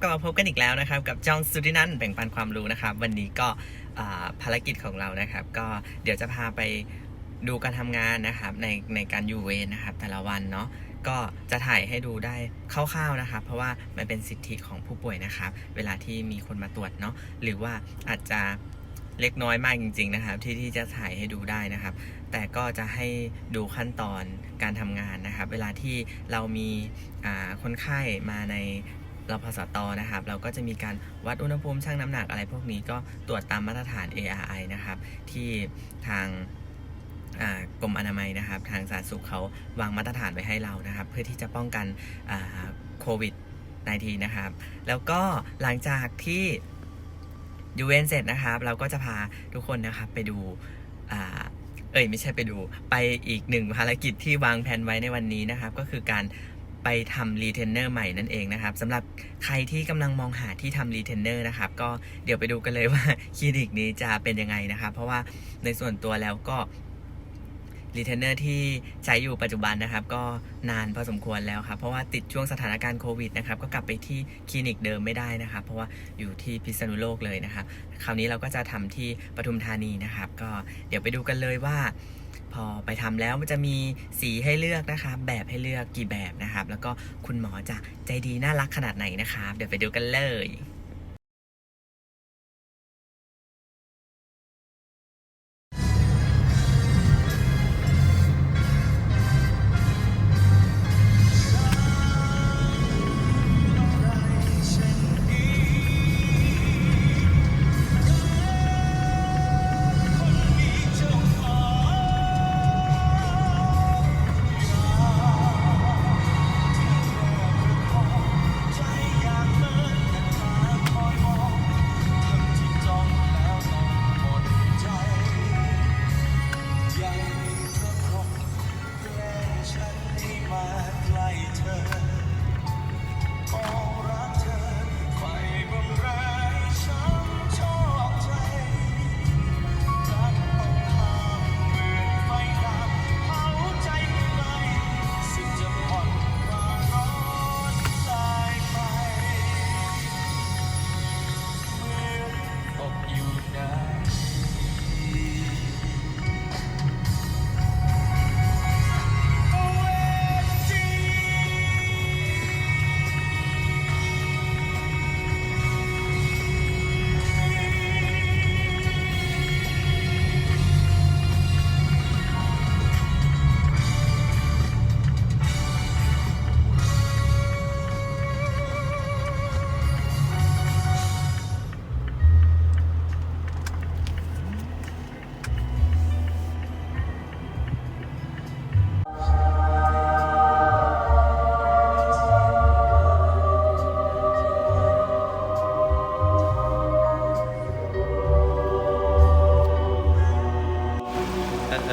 กลับมาพบกันอีกแล้วนะครับ กับจ้องสุดินันแบ่งปันความรู้นะครับ วันนี้ก็ภารกิจของเรานะครับ ก็เดี๋ยวจะพาไปดูการทำงานนะครับในในการยูเวรนะครับ แต่ละวันเนาะก็จะถ่ายให้ดูได้คร่าวๆนะครับ เพราะว่ามันเป็นสิทธิของผู้ป่วยนะครับ เวลาที่มีคนมาตรวจเนาะหรือว่าอาจจะเล็กน้อยมากจริง ๆนะครับ ที่ที่จะถ่ายให้ดูได้นะครับ แต่ก็จะให้ดูขั้นตอนการทำงานนะครับ เวลาที่เรามีคนไข้มาใน รพสตนะครับ เราก็จะมีการวัดอุณหภูมิชั่งน้ำหนักอะไรพวกนี้ก็ตรวจตามมาตรฐาน ARI นะครับ ที่ทางกรมอนามัยนะครับ ทางสาธารณสุขเขาวางมาตรฐานไว้ให้เรานะครับ เพื่อที่จะป้องกันโควิด -19 นะครับ แล้วก็หลังจากที่ยูเวนเสร็จนะครับ เราก็จะพาทุกคนนะครับไปดูอเอ้ยไม่ใช่ไปดู ไปอีกหนึ่งภารกิจที่วางแผนไว้ในวันนี้นะครับ ก็คือการ ไปทำรีเทนเนอร์ใหม่นั่นเองนะครับสำหรับใครที่กำลังมองหาที่ทำรีเทนเนอร์นะครับก็เดี๋ยวไปดูกันเลยว่าคลินิกนี้จะเป็นยังไงนะครับ เพราะว่าในส่วนตัวแล้วก็รีเทนเนอร์ที่ใช้อยู่ปัจจุบันนะครับ ก็นานพอสมควรแล้วครับเพราะว่าติดช่วงสถานการณ์โควิดนะครับก็กลับไปที่คลินิกเดิมไม่ได้นะครับ เพราะว่าอยู่ที่พิษณุโลกเลยนะครับ คราวนี้เราก็จะทำที่ปทุมธานีนะครับ ก็เดี๋ยวไปดูกันเลยว่า พอไปทำแล้วมันจะมีสีให้เลือกนะคะ แบบให้เลือกกี่แบบนะครับ แล้วก็คุณหมอจะใจดีน่ารักขนาดไหนนะครับ เดี๋ยวไปดูกันเลย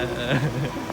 อ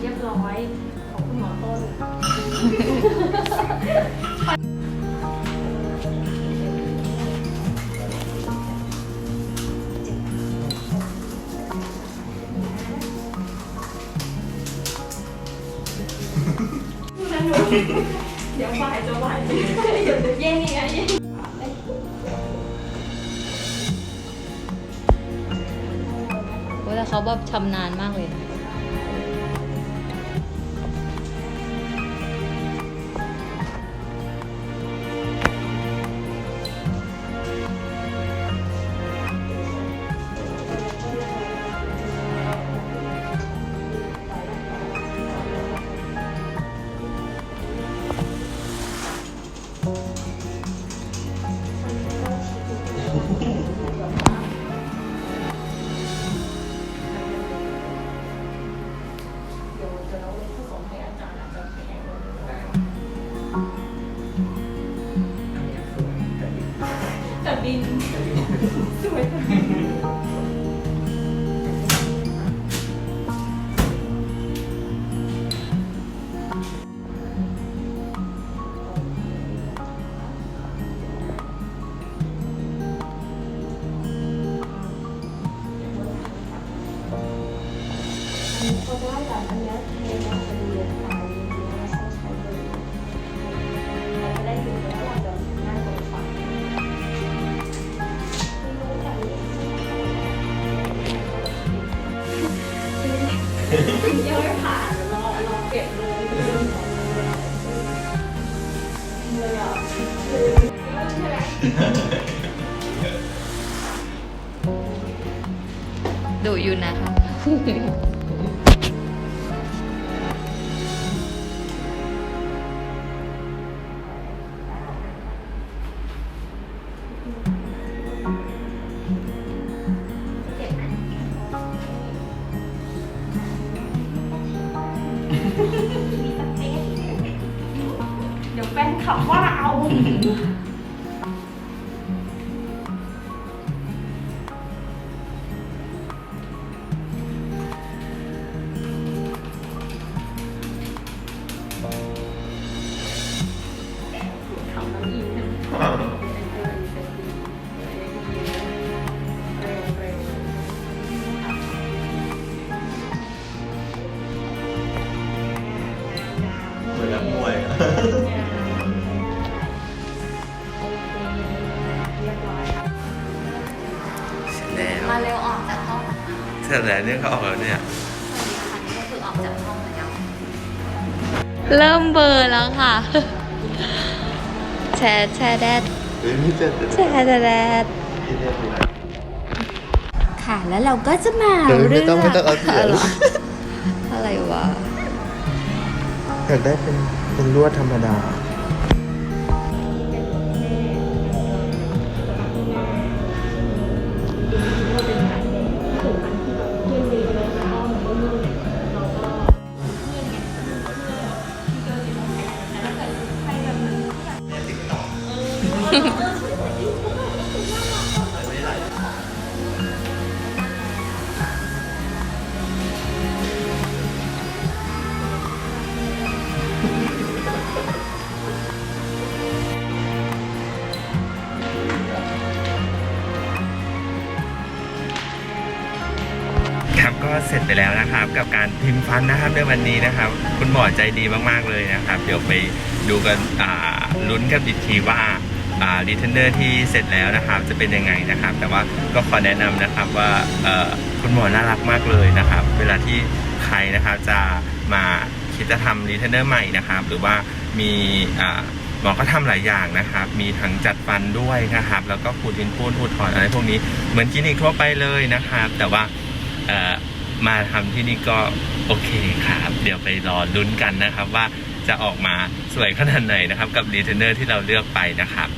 เรียบร้อยของคุณหมอต้น เดี๋ยวบ่ายจะไหวเดี๋ยวจะแย่งอีกไงแย่ง แล้วเขาแบบชำนาญมากเลยนะ แต่บินสวยแต่บินเขาได้แบบอันเนี้ยเทมาเป็น ยังไม่ผ่านรอรอเก็บเลยเลยอะใช่ไหมดูอยู่นะคะ Mmhmm. เสร็จแล้วเนี่ยเขาออกแล้วเนี่ย ก็คือออกจากห้องแล้ว เริ่มเบลอร์แล้วค่ะ แชร์แชร์แดดเฮ้ยนี่เจ็ดแชร์แดดที่เรียกเลยค่ะ แล้วเราก็จะมาเออไม่เรื่องต้องไม่ต้องเอาเสียงะไรอะไรวะ อยากได้เป็นเป็นลวดธรรมดา ครับก็เสร็จไปแล้วนะครับ กับการพิมพ์ฟันนะครับในวันนี้นะครับ คุณหมอใจดีมากๆเลยนะครับ เดี๋ยวไปดูกันอ่าลุ้นกันอีกทีว่าอ่า รีเทนเนอร์ที่เสร็จแล้วนะครับจะเป็นยังไงนะครับ แต่ว่าก็ขอแนะนำนะครับว่าคุณหมอน่ารักมากเลยนะครับ เวลาที่ใครนะครับจะมาคิดจะทำรีเทนเนอร์ใหม่นะครับ หรือว่ามีหมอก็ทำหลายอย่างนะครับ มีทั้งจัดฟันด้วยนะครับ แล้วก็ขูดดินพูนขูดถอนอะไรพวกนี้เหมือนคลินิกทั่วไปเลยนะครับ แต่ว่ามาทำที่นี่ก็โอเคครับ เดี๋ยวไปรอลุ้นกันนะครับว่าจะออกมาสวยขนาดไหนนะครับ กับรีเทนเนอร์ที่เราเลือกไปนะครับ